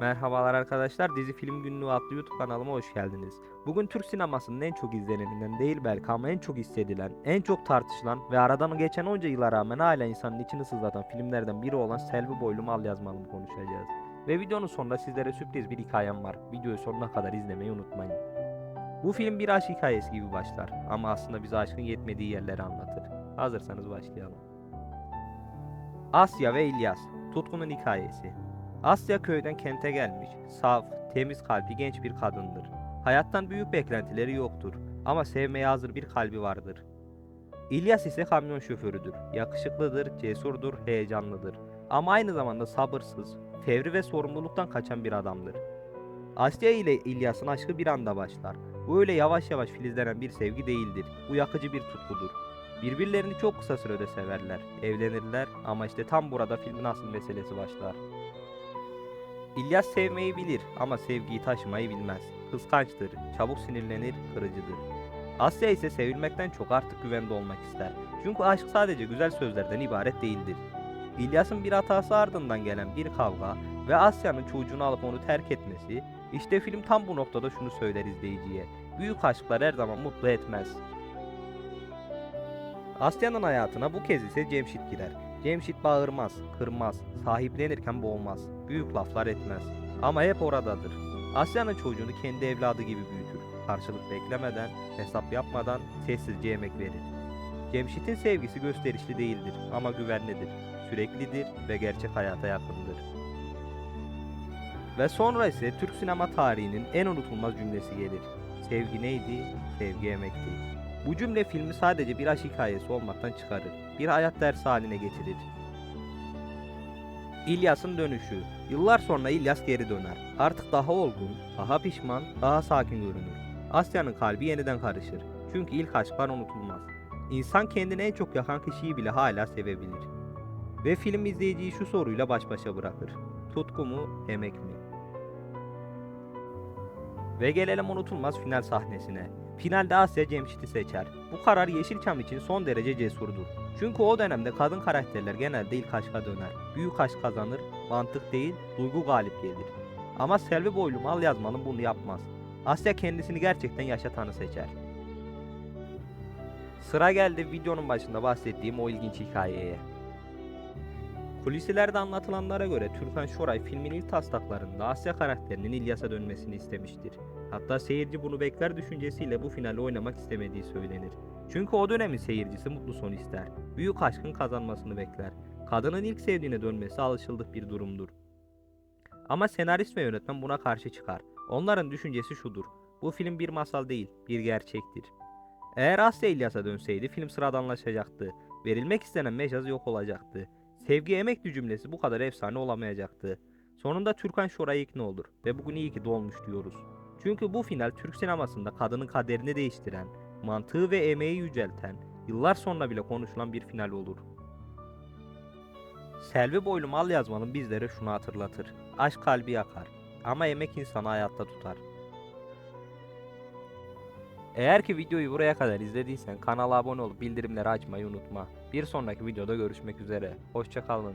Merhabalar arkadaşlar, Dizi Film Günlüğü adlı YouTube kanalıma hoş geldiniz. Bugün Türk sinemasının en çok izleneninden değil belki ama en çok hissedilen, en çok tartışılan ve aradan geçen onca yıla rağmen hala insanın içini sızlatan filmlerden biri olan Selvi Boylu Mal Yazmalım'ı konuşacağız. Ve videonun sonunda sizlere sürpriz bir hikayem var. Videoyu sonuna kadar izlemeyi unutmayın. Bu film bir aşk hikayesi gibi başlar ama aslında bize aşkın yetmediği yerleri anlatır. Hazırsanız başlayalım. Asya ve İlyas, Tutkunun hikayesi. Asya köyden kente gelmiş, saf, temiz kalpli genç bir kadındır. Hayattan büyük beklentileri yoktur ama sevmeye hazır bir kalbi vardır. İlyas ise kamyon şoförüdür. Yakışıklıdır, cesurdur, heyecanlıdır. Ama aynı zamanda sabırsız, fevri ve sorumluluktan kaçan bir adamdır. Asya ile İlyas'ın aşkı bir anda başlar. Bu öyle yavaş yavaş filizlenen bir sevgi değildir. Bu yakıcı bir tutkudur. Birbirlerini çok kısa sürede severler, evlenirler ama işte tam burada filmin asıl meselesi başlar. İlyas sevmeyi bilir ama sevgiyi taşımayı bilmez. Kıskançtır, çabuk sinirlenir, kırıcıdır. Asya ise sevilmekten çok artık güvende olmak ister. Çünkü aşk sadece güzel sözlerden ibaret değildir. İlyas'ın bir hatası ardından gelen bir kavga ve Asya'nın çocuğunu alıp onu terk etmesi, işte film tam bu noktada şunu söyler izleyiciye. Büyük aşklar her zaman mutlu etmez. Asya'nın hayatına bu kez ise Cemşit girer. Cemşit bağırmaz, kırmaz, sahiplenirken boğmaz, büyük laflar etmez. Ama hep oradadır. Asya'nın çocuğunu kendi evladı gibi büyütür. Karşılık beklemeden, hesap yapmadan sessizce yemek verir. Cemşit'in sevgisi gösterişli değildir ama güvenlidir, süreklidir ve gerçek hayata yakındır. Ve sonra ise Türk sinema tarihinin en unutulmaz cümlesi gelir. Sevgi neydi? Sevgi emekti. Bu cümle filmi sadece bir aşk hikayesi olmaktan çıkarır. Bir hayat dersi haline getirir. İlyas'ın dönüşü. Yıllar sonra İlyas geri döner. Artık daha olgun, daha pişman, daha sakin görünür. Asya'nın kalbi yeniden karışır. Çünkü ilk aşklar unutulmaz. İnsan kendini en çok yakan kişiyi bile hala sevebilir. Ve film izleyiciyi şu soruyla baş başa bırakır. Tutku mu, emek mi? Ve gelelim unutulmaz final sahnesine. Finalde Asya Cemşit'i seçer. Bu karar Yeşilçam için son derece cesurdur. Çünkü o dönemde kadın karakterler genelde ilk aşka döner. Büyük aşk kazanır, mantık değil, duygu galip gelir. Ama Selvi Boylu Mal Yazmalım bunu yapmaz. Asya kendisini gerçekten yaşatanı seçer. Sıra geldi videonun başında bahsettiğim o ilginç hikayeye. Kulislerde anlatılanlara göre Türkan Şoray filmin ilk taslaklarında Asya karakterinin İlyas'a dönmesini istemiştir. Hatta seyirci bunu bekler düşüncesiyle bu finali oynamak istemediği söylenir. Çünkü o dönemin seyircisi mutlu son ister. Büyük aşkın kazanmasını bekler. Kadının ilk sevdiğine dönmesi alışıldık bir durumdur. Ama senarist ve yönetmen buna karşı çıkar. Onların düşüncesi şudur. Bu film bir masal değil, bir gerçektir. Eğer Asya İlyas'a dönseydi film sıradanlaşacaktı. Verilmek istenen mecaz yok olacaktı. Sevgi emekli cümlesi bu kadar efsane olamayacaktı. Sonunda Türkan Şoray'a ikna olur ve bugün iyi ki doğmuş diyoruz. Çünkü bu final Türk sinemasında kadının kaderini değiştiren, mantığı ve emeği yücelten, yıllar sonra bile konuşulan bir final olur. Selvi Boylu Mal Yazmalım bizlere şunu hatırlatır. Aşk kalbi yakar ama emek insanı hayatta tutar. Eğer ki videoyu buraya kadar izlediysen kanala abone olup bildirimleri açmayı unutma. Bir sonraki videoda görüşmek üzere. Hoşçakalın.